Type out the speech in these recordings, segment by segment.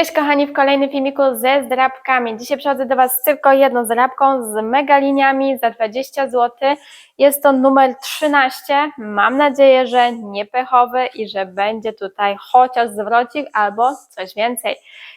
Cześć kochani, w kolejnym filmiku ze zdrabkami. Dzisiaj przychodzę do Was z tylko jedną zdrabką z megaliniami za 20 zł. Jest to numer 13. Mam nadzieję, że nie pechowy i że będzie tutaj chociaż zwrocik albo coś więcej.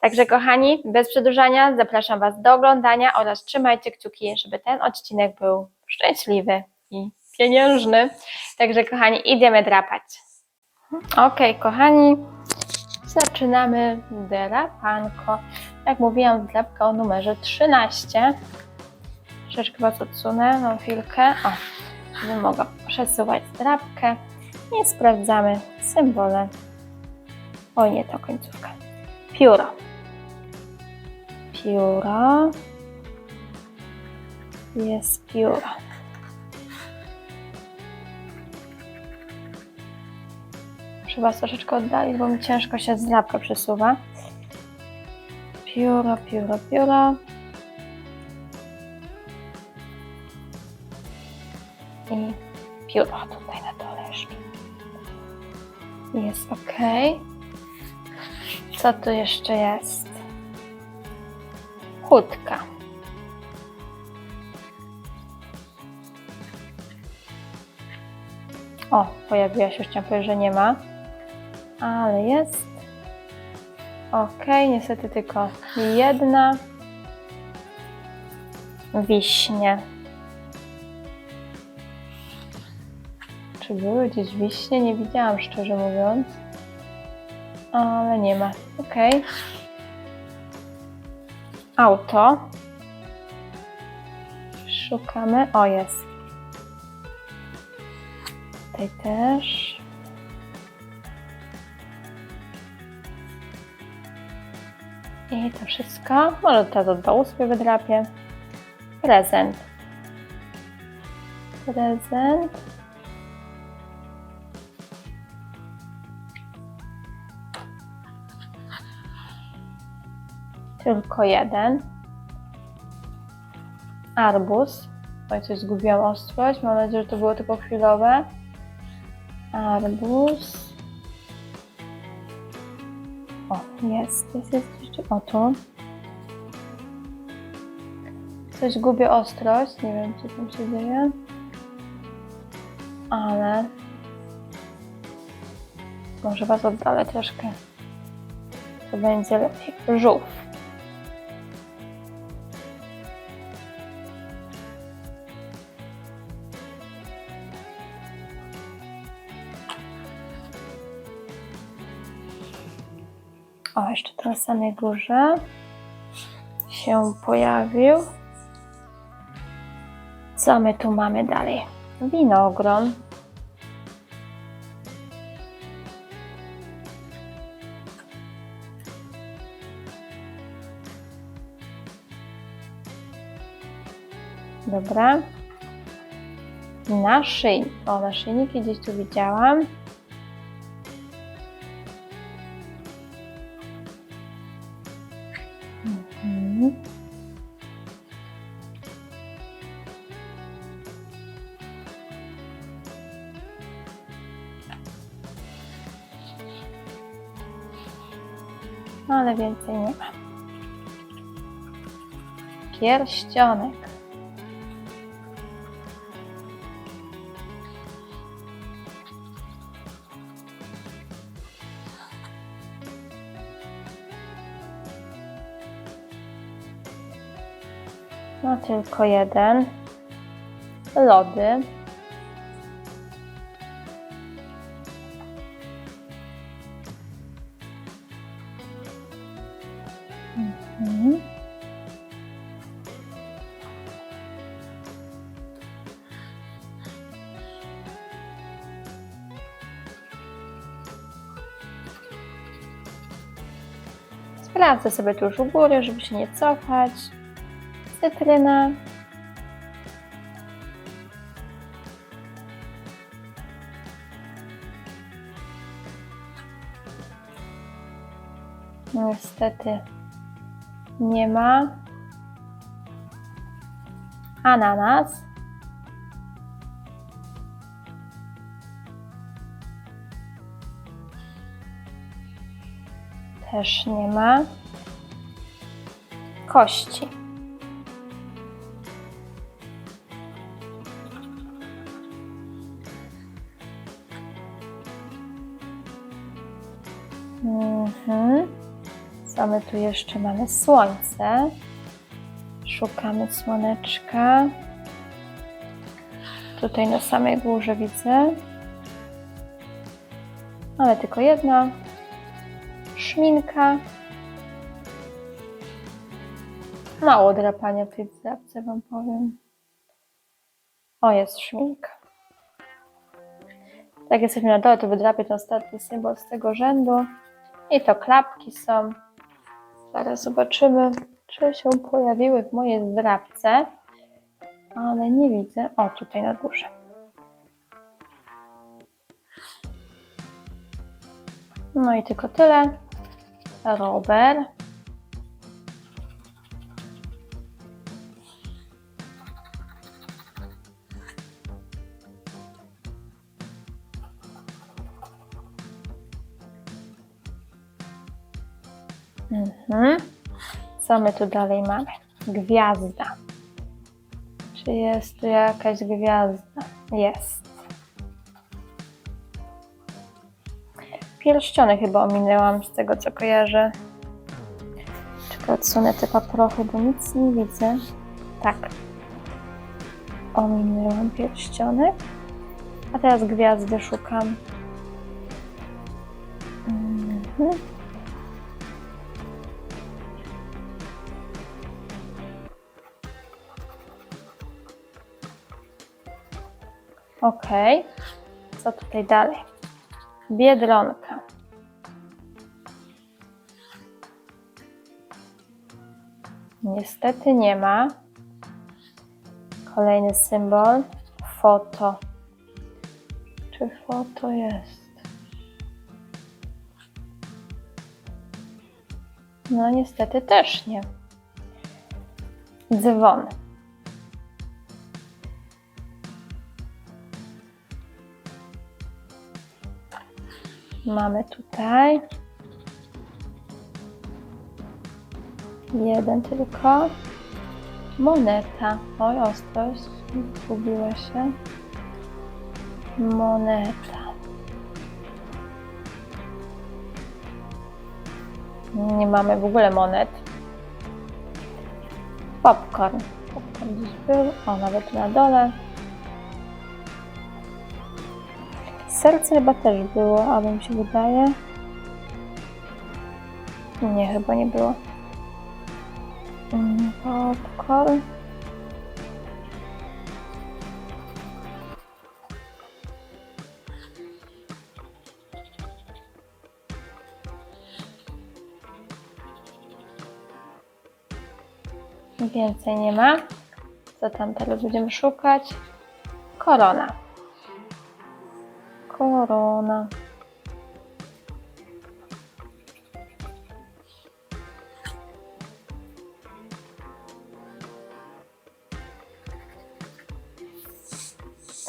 Także kochani, bez przedłużania zapraszam Was do oglądania oraz trzymajcie kciuki, żeby ten odcinek był szczęśliwy i pieniężny. Także kochani, idziemy drapać. Okej, kochani, Zaczynamy drapanko. Jak mówiłam, drapka o numerze 13. Troszeczkę Was odsunę, mam chwilkę. O, żeby mogła przesuwać drapkę. I sprawdzamy symbole. O nie, to końcówka. Pióro. Pióro. Jest pióro. Was troszeczkę oddalić, bo mi ciężko się z drapka przesuwa. Pióro, pióro, pióro. I pióro tutaj na dole jeszcze. Jest ok. Co tu jeszcze jest? Chudka. O, pojawiła się, już chciałam powiedzieć, że nie ma ale jest. Ok, niestety tylko jedna wiśnie. Czy były gdzieś wiśnie? Nie widziałam, szczerze mówiąc. Ale nie ma. Ok. Auto. Szukamy. O, jest. Tutaj też. I to wszystko. Może teraz od dołu sobie wydrapię. Prezent. Prezent. Tylko jeden. Arbuz. Oj, coś zgubiłam ostrość. Mam nadzieję, że to było tylko chwilowe. Arbuz. O, jest, jest, jest jeszcze. O, tu. Coś gubię ostrość. Nie wiem, co tam się dzieje. Ale. Może Was oddalę troszkę. To będzie lepiej. Żółw. O, jeszcze tu na samej górze się pojawił. Co my tu mamy dalej? Winogron. Dobra. Naszyjnik. O, naszyjniki gdzieś tu widziałam. No, ale więcej nie ma. Pierścionek. No tylko jeden. Lody. Sprawdzę sobie tu u góry, żeby się nie cofać cytryna. Niestety nie ma. Ananas. Też nie ma. kości. Mhm. Co my tu jeszcze mamy? Słońce. Szukamy słoneczka. Tutaj na samej górze widzę. Ale tylko jedna. Szminka. Mało drapania w tej drapce, wam powiem. O, jest szminka. Tak, jesteśmy na dole, to wydrapię ten ostatni symbol z tego rzędu. I to klapki są. Zaraz zobaczymy, czy się pojawiły w mojej zdrapce. Ale nie widzę. O, tutaj na górze. No i tylko tyle. Rower. Mhm. Co my tu dalej mamy? Gwiazda. Czy jest tu jakaś gwiazda? Jest. Pierściony chyba ominęłam z tego co kojarzę. Czekaj, odsunę te paprochy, bo nic nie widzę. Tak. Ominęłam pierścionek. A teraz gwiazdy szukam. Mhm. Ok. Co tutaj dalej? Biedronka. Niestety nie ma. Kolejny symbol. Foto. Czy foto jest? No niestety też nie. Dzwon. Mamy tutaj jeden tylko. Moneta. Oj, ostrość. Zgubiła się. Moneta. Nie mamy w ogóle monet. Popcorn. Popcorn gdzieś był. O, nawet na dole. Serce chyba też było, ale mi się wydaje. Nie, chyba nie było. Mm, Popcorn. Więcej nie ma. Co tam teraz będziemy szukać? Korona. Korona.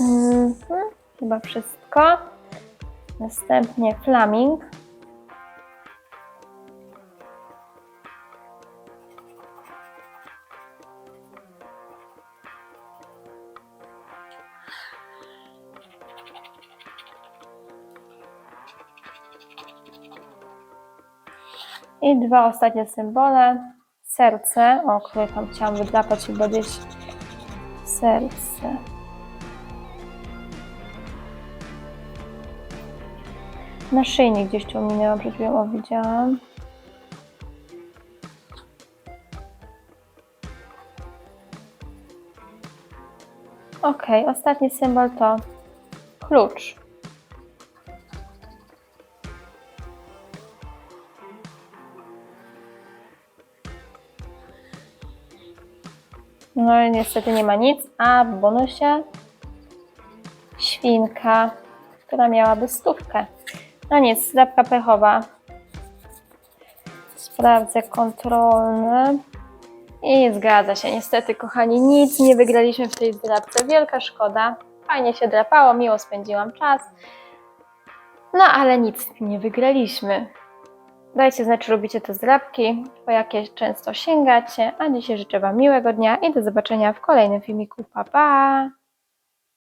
Mhm, chyba wszystko. Następnie flaming. I dwa ostatnie symbole. Serce, o, które tam chciałam wydrapać i gdzieś serce. Naszyjnik gdzieś tu ominęłam, przed chwilą o, widziałam. Ok, ostatni symbol to klucz. No i niestety nie ma nic, a w bonusie świnka, która miałaby stówkę. No nic, zlepka pechowa. Sprawdzę kontrolny. I zgadza się, niestety kochani, nic nie wygraliśmy w tej zdrapce. Wielka szkoda. Fajnie się drapało, miło spędziłam czas. No ale nic nie wygraliśmy. Dajcie znać, czy lubicie te zdrabki, po jakie często sięgacie. A dzisiaj życzę Wam miłego dnia i do zobaczenia w kolejnym filmiku. Pa, pa!